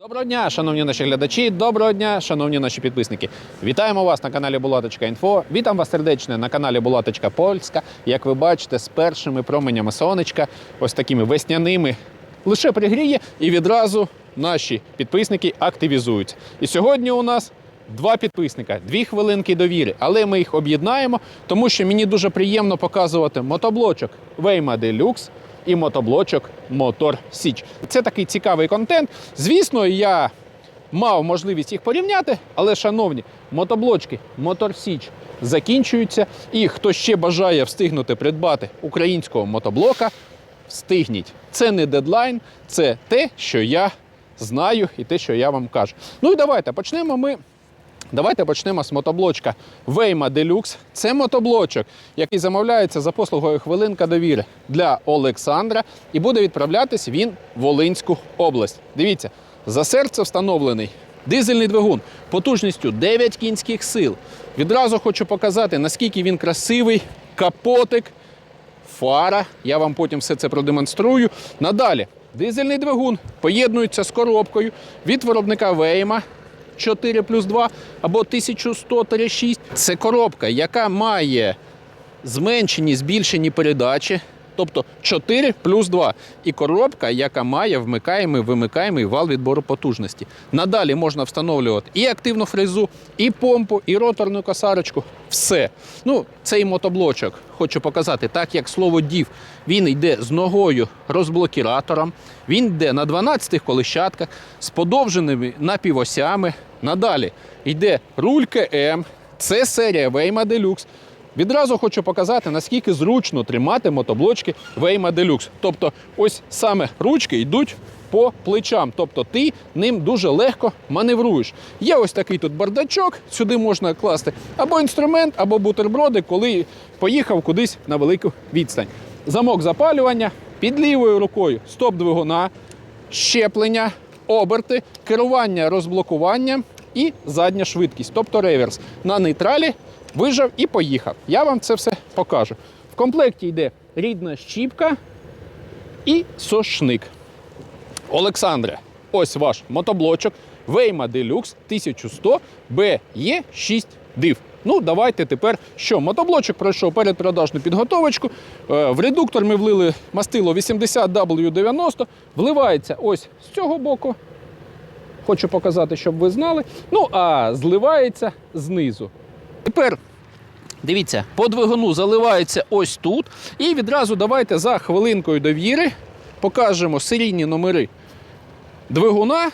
Доброго дня, шановні наші глядачі, доброго дня, шановні наші підписники. Вітаємо вас на каналі Булаточка.Інфо. Вітам вас сердечно на каналі Булаточка Польська. Як ви бачите, з першими променями сонечка, ось такими весняними, лише пригріє, і відразу наші підписники активізуються. І сьогодні у нас два підписника, дві хвилинки довіри, але ми їх об'єднаємо, тому що мені дуже приємно показувати мотоблочок Вейма Deluxe і мотоблочок Мотор Січ. Це такий цікавий контент. Звісно, я мав можливість їх порівняти, але, шановні, мотоблочки Мотор Січ закінчуються. І хто ще бажає встигнути придбати українського мотоблока, встигніть. Це не дедлайн, це те, що я знаю і те, що я вам кажу. Ну і давайте почнемо ми Давайте почнемо з мотоблочка Вейма Deluxe. Це мотоблочок, який замовляється за послугою хвилинка довіри для Олександра, і буде відправлятись він в Волинську область. Дивіться, за серце встановлений дизельний двигун потужністю 9 кінських сил. Відразу хочу показати, наскільки він красивий, капотик, фара. Я вам потім все це продемонструю. Надалі дизельний двигун поєднується з коробкою від виробника Вейма. 4 плюс 2 або 1100-6. Це коробка, яка має зменшені, збільшені передачі, тобто 4 плюс 2. І коробка, яка має вмикаємий, вимикаємий вал відбору потужності. Надалі можна встановлювати і активну фрезу, і помпу, і роторну косарочку. Все. Ну, цей мотоблочок хочу показати, так як слово дів, він йде з ногою розблокіратором, він йде на 12 колищатках з подовженими напівосями. Надалі йде руль КМ, це серія Вейма Deluxe. Відразу хочу показати, наскільки зручно тримати мотоблочки Вейма Deluxe. Тобто, ось саме ручки йдуть по плечам. Тобто ти ним дуже легко маневруєш. Є ось такий тут бардачок, сюди можна класти або інструмент, або бутерброди, коли поїхав кудись на велику відстань. Замок запалювання під лівою рукою стоп двигуна, щеплення, оберти, керування розблокуванням і задня швидкість, тобто реверс. На нейтралі вижав і поїхав. Я вам це все покажу. В комплекті йде рідна щіпка і сошник. Олександре, ось ваш мотоблочок Вейма Deluxe 1100 BE 6 див. Ну, давайте тепер що? Мотоблочок пройшов передпродажну підготовочку. Е, В редуктор ми влили мастило 80W90, вливається ось з цього боку. Хочу показати, щоб ви знали. Ну, а зливається знизу. Тепер дивіться, по двигуну заливається ось тут. І відразу давайте за хвилинкою довіри покажемо серійні номери двигуна.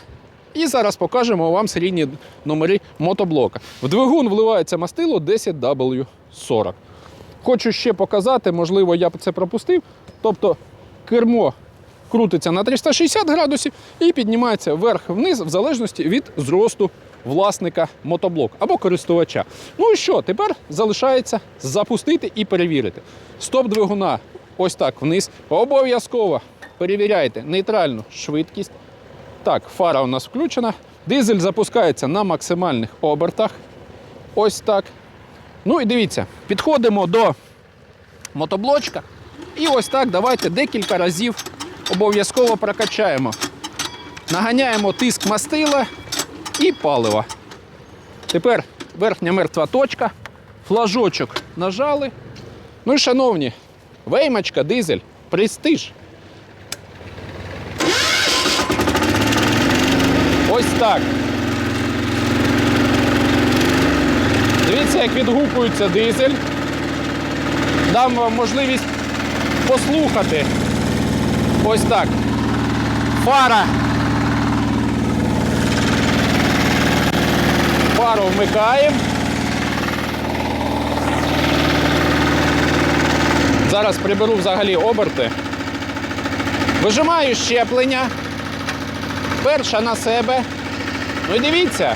І зараз покажемо вам серійні номери мотоблока. В двигун вливається мастило 10W40. Хочу ще показати, можливо, я це пропустив. Тобто кермо крутиться на 360 градусів і піднімається вверх-вниз в залежності від зросту власника мотоблоку або користувача. Ну і що, тепер залишається запустити і перевірити. Стоп двигуна ось так вниз. Обов'язково перевіряйте нейтральну швидкість. Так, фара у нас включена. Дизель запускається на максимальних обертах. Ось так. Ну і дивіться, підходимо до мотоблочка. І ось так давайте декілька разів обов'язково прокачаємо. Наганяємо тиск мастила і палива. Тепер верхня мертва точка, флажочок нажали. Ну і шановні, веймачка, дизель, престиж. Ось так. Дивіться, як відгукується дизель. Дам вам можливість послухати. Ось так. Фара. Фару вмикаємо. Зараз приберу взагалі оберти. Вижимаю щеплення. Перша на себе. Ну і дивіться,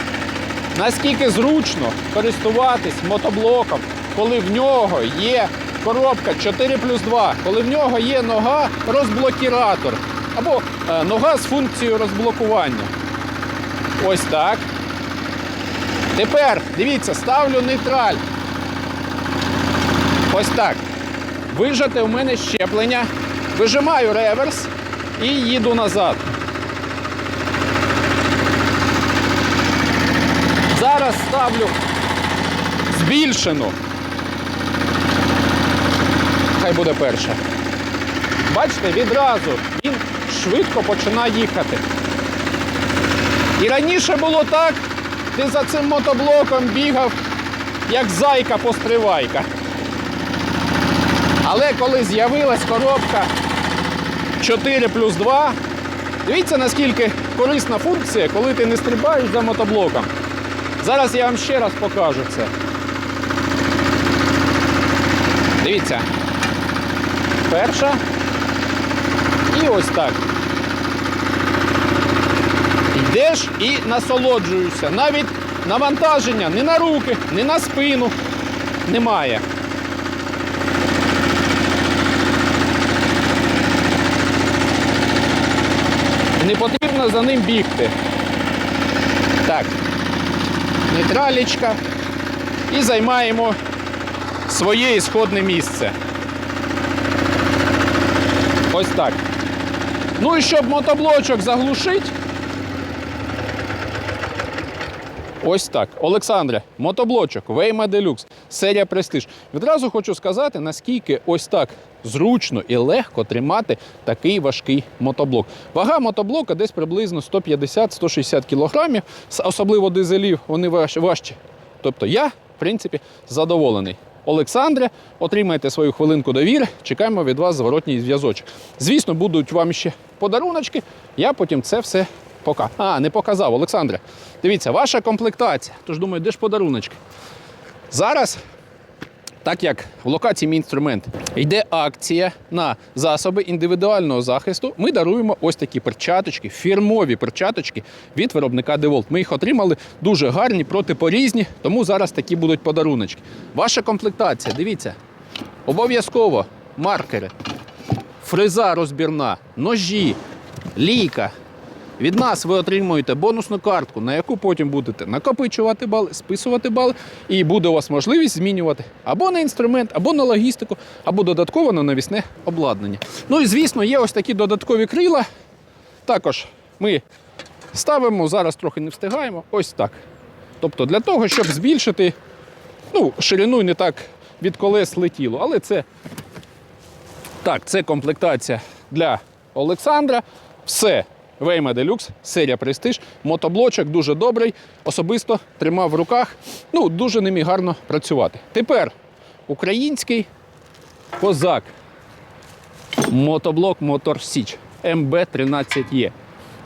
наскільки зручно користуватись мотоблоком, коли в нього є коробка 4 плюс 2, коли в нього є нога розблокіратор або е, нога з функцією розблокування. Ось так. Тепер дивіться, ставлю нейтраль. Ось так. Вижати у мене щеплення. Вижимаю реверс і їду назад. зараз ставлю збільшену. Хай буде перша. Бачите, відразу він швидко починає їхати. І раніше було так, ти за цим мотоблоком бігав, як зайка постривайка. Але коли з'явилась коробка 4 плюс 2, дивіться, наскільки корисна функція, коли ти не стрибаєш за мотоблоком. Зараз я вам ще раз покажу це. Дивіться. Перша. І ось так. Йдеш і насолоджуєшся. Навіть навантаження ні на руки, ні на спину немає. Не потрібно за ним бігти. Так. Нейтралічка. І займаємо своє ісходне місце. Ось так. Ну і щоб мотоблочок заглушити. Ось так. Олександре, мотоблочок, Вейма Deluxe, серія Prestige. Відразу хочу сказати, наскільки ось так зручно і легко тримати такий важкий мотоблок. Вага мотоблока десь приблизно 150-160 кг, особливо дизелів, вони важчі. Тобто я, в принципі, задоволений. Олександре, отримайте свою хвилинку довіри. Чекаємо від вас зворотній зв'язочок. Звісно, будуть вам ще подаруночки. Я потім це все пока. А, не показав, Олександре. Дивіться, ваша комплектація. Тож думаю, де ж подаруночки? Зараз, так як в локації мій інструмент йде акція на засоби індивідуального захисту, ми даруємо ось такі перчаточки, фірмові перчаточки від виробника DeWalt. Ми їх отримали дуже гарні, протипорізні, тому зараз такі будуть подаруночки. Ваша комплектація, дивіться, обов'язково маркери, фреза розбірна, ножі, лійка. Від нас ви отримуєте бонусну картку, на яку потім будете накопичувати бали, списувати бали, і буде у вас можливість змінювати або на інструмент, або на логістику, або додатково на навісне обладнання. Ну і звісно, є ось такі додаткові крила. Також ми ставимо, зараз трохи не встигаємо, ось так. Тобто для того, щоб збільшити ну, ширину не так від колес летіло. Але це так, це комплектація для Олександра. Все. Вейма Deluxe, серія Prestige, мотоблочок дуже добрий. Особисто тримав в руках. Ну, дуже ними гарно працювати. Тепер український козак. Мотоблок Мотор Січ МБ-13Е.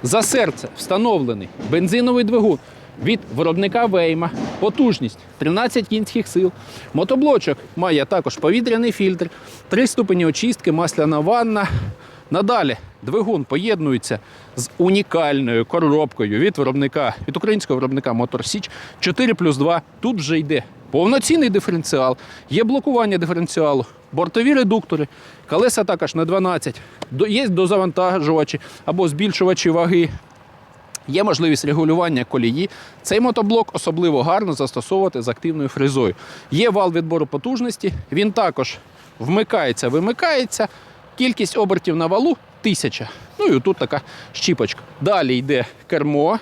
За серце встановлений бензиновий двигун від виробника Вейма. Потужність 13 кінських сил. Мотоблочок має також повітряний фільтр, три ступені очистки, масляна ванна. Надалі двигун поєднується з унікальною коробкою від виробника, від українського виробника Мотор Січ 4 плюс 2. Тут вже йде повноцінний диференціал, є блокування диференціалу, бортові редуктори, колеса також на 12, є дозавантажувачі або збільшувачі ваги. Є можливість регулювання колії. Цей мотоблок особливо гарно застосовувати з активною фрезою. Є вал відбору потужності, він також вмикається, вимикається. Кількість обертів на валу 1000. Ну і тут така щіпочка. Далі йде кермо.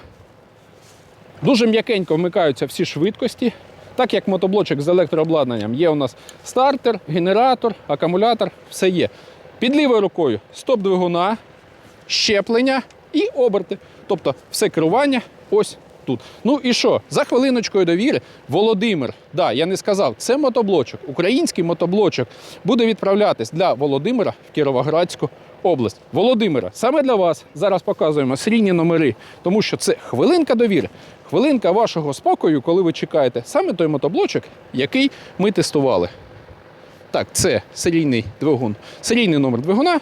Дуже м'якенько вмикаються всі швидкості. Так як мотоблочок з електрообладнанням є у нас стартер, генератор, акумулятор, все є. Під лівою рукою стоп двигуна, щеплення і оберти. Тобто все керування ось тут. Ну і що? За хвилиночкою довіри Володимир, да, я не сказав, це мотоблочок, український мотоблочок буде відправлятись для Володимира в Кіровоградську область. Володимира, саме для вас зараз показуємо серійні номери, тому що це хвилинка довіри, хвилинка вашого спокою, коли ви чекаєте саме той мотоблочок, який ми тестували. Так, це серійний двигун, серійний номер двигуна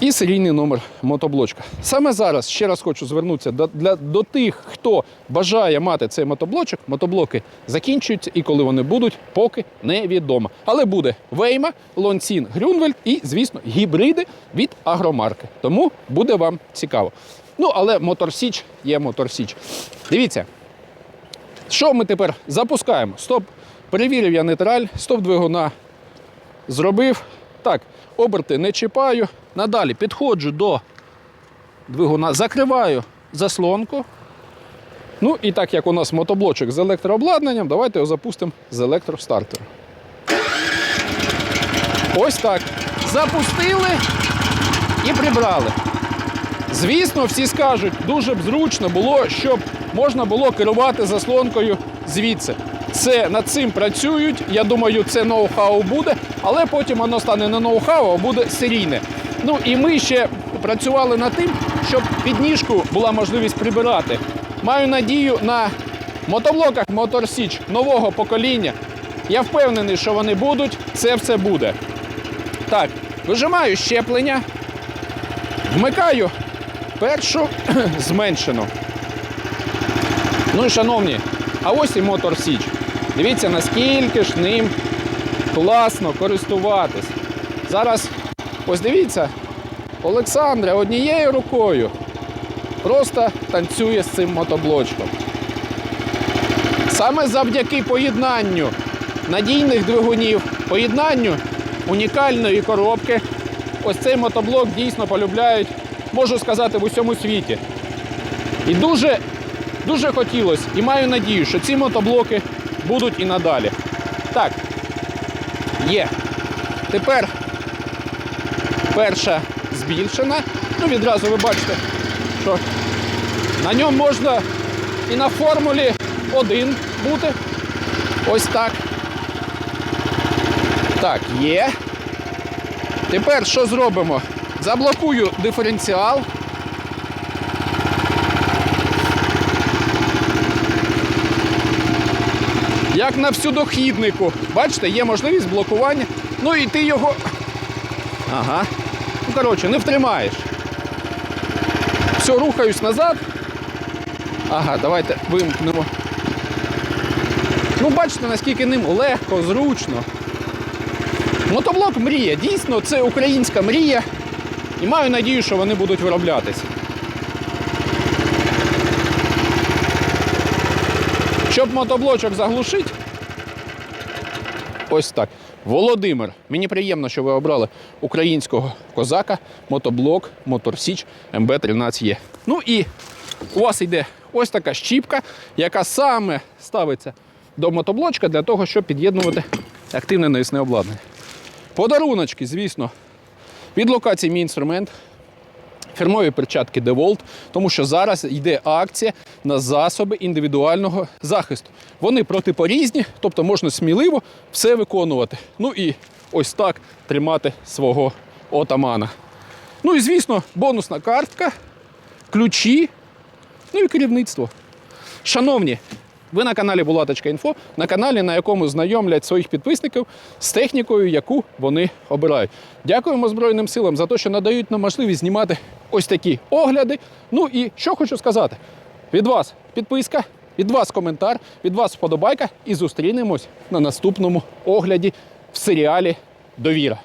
і серійний номер мотоблочка. Саме зараз ще раз хочу звернутися до, для, до тих, хто бажає мати цей мотоблочок. Мотоблоки закінчуються і коли вони будуть, поки невідомо. Але буде Вейма, Лонсін, Грюнвельд і, звісно, гібриди від агромарки. Тому буде вам цікаво. Ну, але Моторсіч є Моторсіч. Дивіться, що ми тепер запускаємо? Стоп. Перевірив я нейтраль, стоп двигуна зробив. Так, оберти не чіпаю. Надалі підходжу до двигуна, закриваю заслонку. Ну і так як у нас мотоблочок з електрообладнанням, давайте його запустимо з електростартера. Ось так. Запустили і прибрали. Звісно, всі скажуть, дуже б зручно було, щоб можна було керувати заслонкою звідси. Це над цим працюють. Я думаю, це ноу-хау буде, але потім воно стане не ноу-хау, а буде серійне. Ну і ми ще працювали над тим, щоб підніжку була можливість прибирати. Маю надію на мотоблоках Siege нового покоління. Я впевнений, що вони будуть. Це все буде. Так, вижимаю щеплення, вмикаю першу зменшену. Ну і шановні, а ось і Motor Siege. Дивіться, наскільки ж ним класно користуватись. Зараз, ось дивіться, Олександра однією рукою просто танцює з цим мотоблочком. Саме завдяки поєднанню надійних двигунів, поєднанню унікальної коробки, ось цей мотоблок дійсно полюбляють, можу сказати, в усьому світі. І дуже, дуже хотілося і маю надію, що ці мотоблоки будуть і надалі. Так, є. Тепер перша збільшена. Ну, відразу ви бачите, що на ньому можна і на формулі 1 бути. Ось так. Так, є. Тепер що зробимо? Заблокую диференціал. Як на всюдохіднику. Бачите, є можливість блокування. Ну і ти його. Ага. Ну, коротше, не втримаєш. Все, рухаюсь назад. Ага, давайте вимкнемо. Ну, бачите, наскільки ним легко, зручно. Мотоблок мрія. Дійсно, це українська мрія. І маю надію, що вони будуть вироблятись. Щоб мотоблочок заглушити, ось так. Володимир, мені приємно, що ви обрали українського козака, мотоблок, моторсіч МБ-13Е. Ну і у вас йде ось така щіпка, яка саме ставиться до мотоблочка для того, щоб під'єднувати активне навісне обладнання. Подаруночки, звісно, від локації мій інструмент. Фірмові перчатки DeWalt, тому що зараз йде акція на засоби індивідуального захисту. Вони протипорізні, тобто можна сміливо все виконувати. Ну і ось так тримати свого отамана. Ну і звісно, бонусна картка, ключі, ну і керівництво. Шановні, ви на каналі Булаточка.Інфо, на каналі, на якому знайомлять своїх підписників з технікою, яку вони обирають. Дякуємо Збройним силам за те, що надають нам можливість знімати ось такі огляди. Ну і що хочу сказати: від вас підписка, від вас коментар, від вас вподобайка, і зустрінемось на наступному огляді в серіалі Довіра.